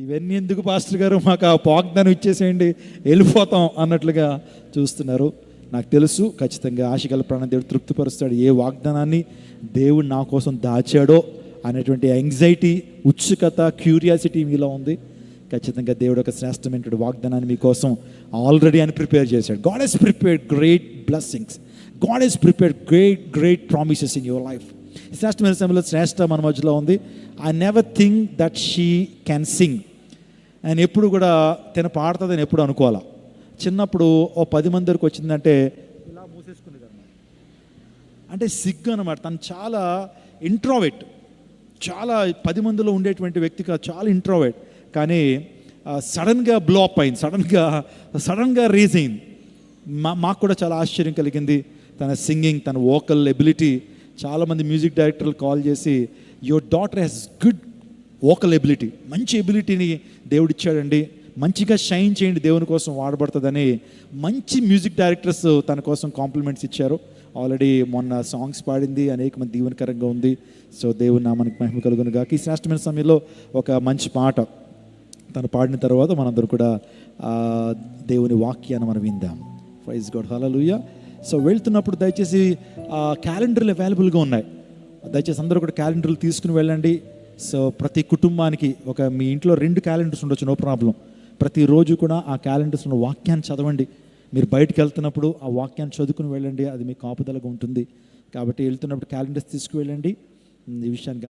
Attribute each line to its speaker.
Speaker 1: ఇవన్నీ ఎందుకు పాస్టర్ గారు? మాకు ఆ వాగ్దానం ఇచ్చేసేయండి వెళ్ళిపోతాం అన్నట్లుగా చూస్తున్నారు. నాకు తెలుసు ఖచ్చితంగా ఆశగల ప్రాణం దేవుడు తృప్తిపరుస్తాడు. ఏ వాగ్దానాన్ని దేవుడు నా కోసం దాచాడో అనేటువంటి యాంగ్జైటీ ఉత్సుకత క్యూరియాసిటీ మీలో ఉంది. ఖచ్చితంగా దేవుడు ఒక శ్రేష్టమైనటువంటి వాగ్దానాన్ని మీకోసం ఆల్రెడీ అని ప్రిపేర్ చేశాడు. God he's prepared great blessings God he's prepared great great promises in your life శ్రేష్టమైన సమయంలో శ్రేష్ట మన మధ్యలో ఉంది. I never think that she can sing ఆయన ఎప్పుడు కూడా తను పాడుతుందని ఎప్పుడు అనుకోవాలా. చిన్నప్పుడు ఓ పది మంది వరకు వచ్చిందంటే ఇలా మూసేసుకునేది అనమాట అంటే సిగ్గు అనమాట తను చాలా ఇంట్రోవెట్ చాలా పది మందిలో ఉండేటువంటి వ్యక్తి కాదు. చాలా ఇంట్రోవెట్ కానీ సడన్గా బ్లో అప్ అయింది. సడన్గా సడన్గా రీజ్ అయింది. మా మాకు కూడా చాలా ఆశ్చర్యం కలిగింది. తన సింగింగ్ తన వోకల్ ఎబిలిటీ చాలామంది మ్యూజిక్ డైరెక్టర్లు కాల్ చేసి your daughter has good vocal ability మంచి ఎబిలిటీని దేవుడిచ్చాడండి మంచిగా షైన్ చేయండి దేవుని కోసం వాడబడుతుందని మంచి మ్యూజిక్ డైరెక్టర్స్ తన కోసం కాంప్లిమెంట్స్ ఇచ్చారు. ఆల్రెడీ మొన్న సాంగ్స్ పాడింది అనేక మంది దీవెనకరంగా ఉంది. సో దేవుని నామానికి మహిమ కలుగును గాక ఈ శ్రేష్టమైన సమయంలో ఒక మంచి పాట తను పాడిన తర్వాత మనందరూ కూడా దేవుని వాక్యాన్ని మనం విందాం. ప్రైజ్ గాడ్ హల్లెలూయా సో వెళ్తున్నప్పుడు దయచేసి క్యాలెండర్లు అవైలబుల్గా ఉన్నాయి. దయచేసి అందరూ కూడా క్యాలెండర్లు తీసుకుని వెళ్ళండి. సో ప్రతి కుటుంబానికి ఒక మీ ఇంట్లో రెండు క్యాలెండర్స్ ఉండొచ్చు నో ప్రాబ్లం ప్రతిరోజు కూడా ఆ క్యాలెండర్స్ ఉన్న వాక్యాన్ని చదవండి. మీరు బయటకు వెళ్తున్నప్పుడు ఆ వాక్యాన్ని చదువుకుని వెళ్ళండి. అది మీకు కాపుదలగా ఉంటుంది. కాబట్టి వెళ్తున్నప్పుడు క్యాలెండర్స్ తీసుకువెళ్ళండి ఈ విషయాన్ని